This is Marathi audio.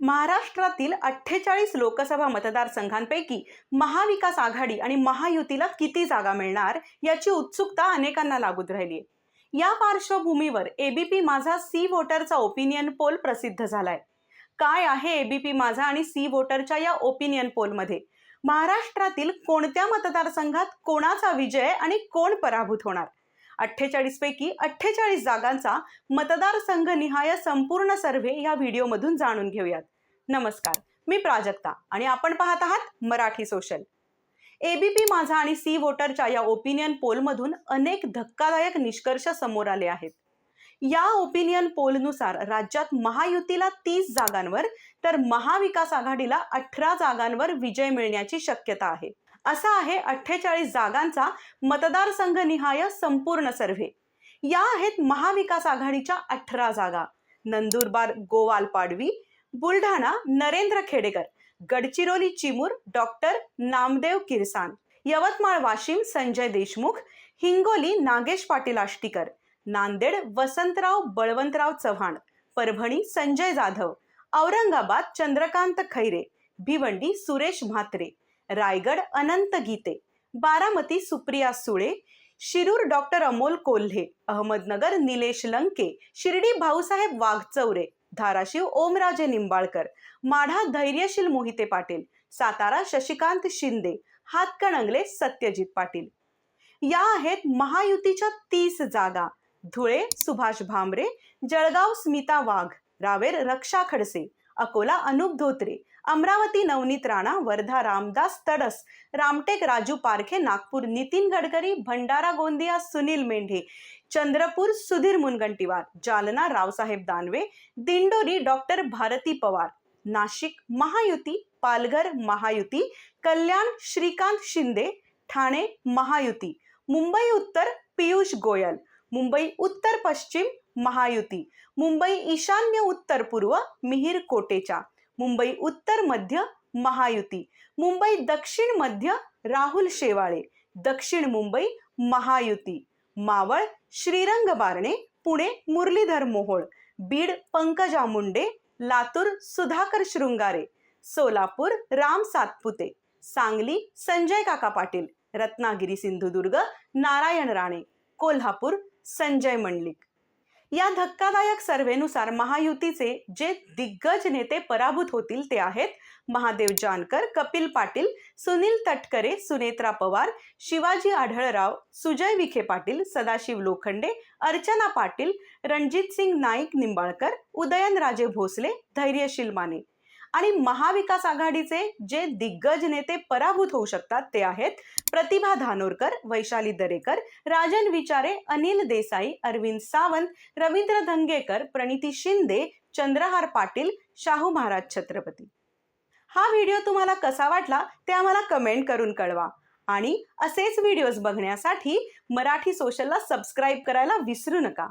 महाराष्ट्रातील अठ्ठेचाळीस लोकसभा मतदारसंघांपैकी महाविकास आघाडी आणि महायुतीला किती जागा मिळणार याची उत्सुकता अनेकांना लागून राहिली या पार्श्वभूमीवर एबीपी माझा सी वोटरचा ओपिनियन पोल प्रसिद्ध झालाय. काय आहे एबीपी माझा आणि सी वोटरच्या या ओपिनियन पोलमध्ये महाराष्ट्रातील कोणत्या मतदारसंघात कोणाचा विजय आणि कोण पराभूत होणार? अठ्ठेचाळीस पैकी अठ्ठेचाळीस जागांचा मतदारसंघ निहाय संपूर्ण सर्व्हे या व्हिडिओमधून जाणून घेऊयात. नमस्कार मी प्राजक्ता आणि आपण पाहत आहात मराठी सोशल एबीपी माझा आणि सी वोटरच्या या ओपिनियन पोलमधून अनेक धक्कादायक निष्कर्ष समोर आले आहेत. या ओपिनियन पोलनुसार राज्यात महायुतीला तीस जागांवर तर महाविकास आघाडीला अठरा जागांवर विजय मिळण्याची शक्यता आहे. असा आहे अठ्ठेचाळीस जागांचा मतदारसंघ निहाय संपूर्ण सर्व्हे या आहेत महाविकास आघाडीच्या अठरा जागा. Nandurbar Gowal Padvi Buldhana Narendra Khedekar Gadchiroli Chimur doctor Namdev Kirsan Yavatmal Washim Sanjay Deshmukh Hingoli Nagesh Patil Ashtikar Nanded Vasantrao Balwantrao Chavan Parbhani Sanjay Jadhav Aurangabad Chandrakant Khaire Bhiwandi Suresh Mhatre Raigad Anant Geete Baramati Supriya Sule Shirur doctor Amol Kolhe Ahmednagar Nilesh Lanke Shirdi Bhausaheb Waghchaure Dharashiv Omraje Nimbalkar Madha Dhairyasheel Mohite Patil Satara Shashikant Shinde Hatkanangale Satyajit Patil. या आहेत महायुतीच्या तीस जागा. धुळे सुभाष भामरे जळगाव स्मिता वाघ रावेर रक्षा खडसे अकोला अनुप धोत्रे अमरावती नवनीत राणा वर्धा रामदास तडस रामटेक राजू पारखे नागपूर नितीन गडकरी भंडारा गोंदिया सुनील मेंढे चंद्रपूर सुधीर मुनगंटीवार जालना रावसाहेब दानवे दिंडोरी डॉक्टर भारती पवार नाशिक महायुती पालघर महायुती कल्याण श्रीकांत शिंदे ठाणे महायुती मुंबई उत्तर पियुष गोयल मुंबई उत्तर पश्चिम महायुती. मुंबई ईशान्य उत्तर पूर्व मिहीर कोटेचा मुंबई उत्तर मध्य महायुती. मुंबई दक्षिण मध्य राहुल शेवाळे. दक्षिण मुंबई महायुती. मावळ श्रीरंग बारणे पुणे मुरलीधर मोहोळ. बीड पंकजा मुंडे लातूर सुधाकर शृंगारे. सोलापूर राम सातपुते. सांगली संजय काका पाटील. रत्नागिरी सिंधुदुर्ग नारायण राणे. कोल्हापूर संजय मंडलिक. या धक्कादायक सर्व्हेनुसार महायुतीचे जे दिग्गज नेते पराभूत होतील ते आहेत महादेव जानकर कपिल पाटील सुनील तटकरे सुनेत्रा पवार शिवाजी आढळराव सुजय विखे पाटील सदाशिव लोखंडे अर्चना पाटील रणजित सिंग नाईक निंबाळकर उदयनराजे भोसले धैर्यशील माने. आणि महाविकास आघाडीचे जे दिग्गज नेते पराभूत होऊ शकतात ते आहेत प्रतिभा धानोरकर वैशाली दरेकर राजन विचारे अनिल देसाई अरविंद सावंत रवींद्र धंगेकर प्रणिती शिंदे चंद्रहार पाटील शाहू महाराज छत्रपती. हा व्हिडिओ तुम्हाला कसा वाटला ते आम्हाला कमेंट करून कळवा आणि असेच व्हिडिओज बघण्यासाठी मराठी सोशलला सबस्क्राईब करायला विसरू नका.